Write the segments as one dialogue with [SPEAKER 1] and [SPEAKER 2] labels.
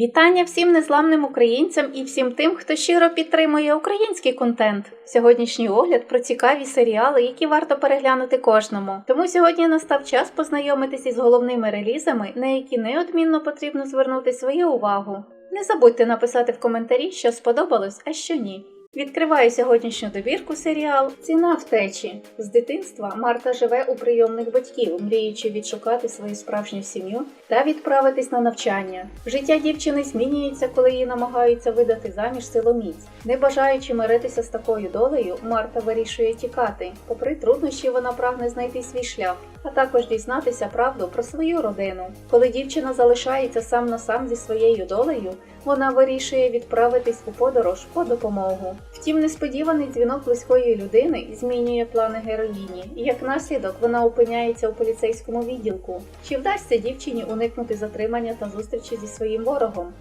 [SPEAKER 1] Вітання всім незламним українцям і всім тим, хто щиро підтримує український контент. Сьогоднішній огляд про цікаві серіали, які варто переглянути кожному. Тому сьогодні настав час познайомитися із головними релізами, на які неодмінно потрібно звернути свою увагу. Не забудьте написати в коментарі, що сподобалось, а що ні. Відкриваю сьогоднішню добірку серіал Ціна втечі. З дитинства Марта живе у прийомних батьків, мріючи відшукати свою справжню сім'ю та відправитись на навчання. Життя дівчини змінюється, коли її намагаються видати заміж силоміць. Не бажаючи миритися з такою долею, Марта вирішує тікати. Попри труднощі, вона прагне знайти свій шлях, а також дізнатися правду про свою родину. Коли дівчина залишається сам на сам зі своєю долею, вона вирішує відправитись у подорож по допомогу. Втім, несподіваний дзвінок близької людини змінює плани героїні, і як наслідок вона опиняється у поліцейському відділку. Чи вдасться дівчині уникнути затримання та зустрічі зі своїм ворогом?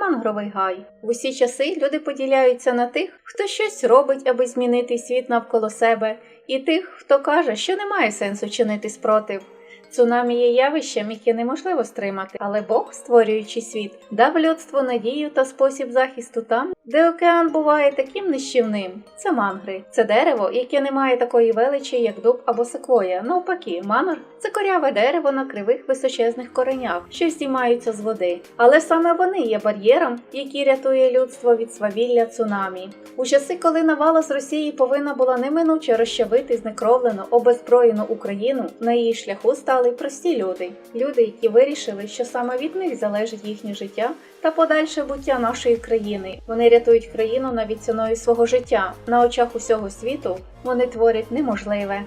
[SPEAKER 1] Мангровий гай. В усі часи люди поділяються на тих, хто щось робить, аби змінити світ навколо себе, і тих, хто каже, що немає сенсу чинити спротив. Цунамі є явищем, яке неможливо стримати, але Бог, створюючи світ, дав людству надію та спосіб захисту там, де океан буває таким нищівним. Це мангри, це дерево, яке не має такої величі, як дуб або секвоя. Навпаки, мангр це коряве дерево на кривих височезних коренях, що здіймаються з води. Але саме вони є бар'єром, який рятує людство від свавілля цунамі. У часи, коли навала з Росії повинна була неминуче розчавити знекровлену, обезброєну Україну, на її шляху стали прості люди. Люди, які вирішили, що саме від них залежить їхнє життя та подальше буття нашої країни. Вони рятують країну навіть ціною свого життя. На очах усього світу вони творять неможливе.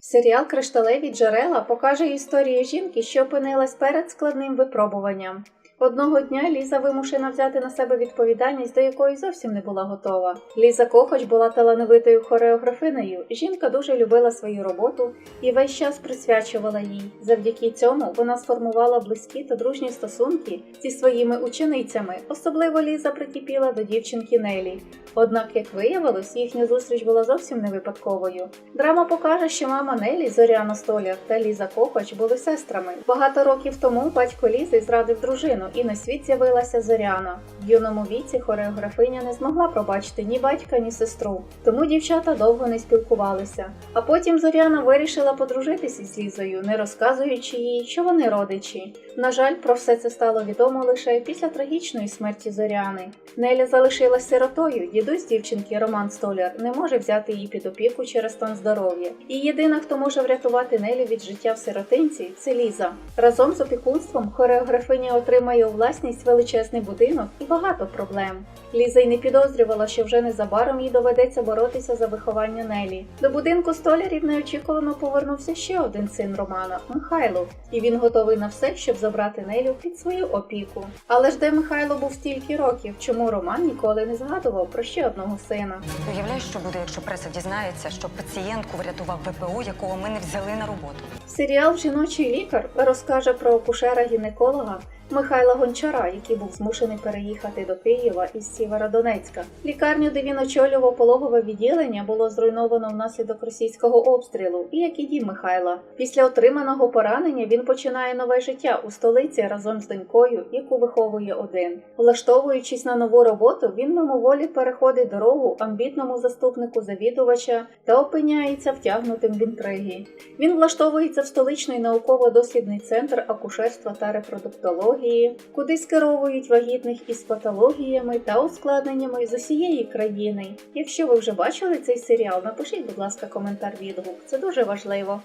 [SPEAKER 1] Серіал Кришталеві джерела покаже історію жінки, що опинилась перед складним випробуванням. Одного дня Ліза вимушена взяти на себе відповідальність, до якої зовсім не була готова. Ліза Кохоч була талановитою хореографинею. Жінка дуже любила свою роботу і весь час присвячувала їй. Завдяки цьому вона сформувала близькі та дружні стосунки зі своїми ученицями. Особливо Ліза прикипіла до дівчинки Нелі. Однак, як виявилось, їхня зустріч була зовсім не випадковою. Драма покаже, що мама Нелі, Зоряна Столяр та Ліза Кохоч були сестрами. Багато років тому батько Лізи зрадив дружину, і на світ з'явилася Зоряна. В юному віці хореографиня не змогла пробачити ні батька, ні сестру, тому дівчата довго не спілкувалися. А потім Зоряна вирішила подружитися з Лізою, не розказуючи їй, що вони родичі. На жаль, про все це стало відомо лише після трагічної смерті Зоряни. Неля залишилась сиротою. Дідусь дівчинки Роман Столяр не може взяти її під опіку через стан здоров'я. І єдина, хто може врятувати Нелю від життя в сиротинці, це Ліза. Разом з опікунством хореографиня отримає у власність величезний будинок і багато проблем. Ліза й не підозрювала, що вже незабаром їй доведеться боротися за виховання Нелі. До будинку столярів неочікувано повернувся ще один син Романа Михайло, і він готовий на все, щоб забрати Нелю під свою опіку. Але ж де Михайло був стільки років, чому Роман ніколи не згадував про ще одного сина?
[SPEAKER 2] Уявляєш, що буде, якщо преса дізнається, що пацієнтку врятував ВПО, якого ми не взяли на роботу.
[SPEAKER 1] Серіал Жіночий лікар розкаже про акушера-гінеколога Михайла Гончара, який був змушений переїхати до Києва із Сєвєродонецька. Лікарню, де він очолював пологове відділення, було зруйновано внаслідок російського обстрілу, і як і дім Михайла. Після отриманого поранення він починає нове життя у столиці разом з донькою, яку виховує один. Влаштовуючись на нову роботу, він мимоволі переходить дорогу амбітному заступнику завідувача та опиняється втягнутим в інтриги. Він влаштовується в столичний науково-дослідний центр акушерства та репродуктології, куди скеровують вагітних із патологіями та ускладненнями з усієї країни. Якщо ви вже бачили цей серіал, напишіть, будь ласка, коментар відгук. Це дуже важливо.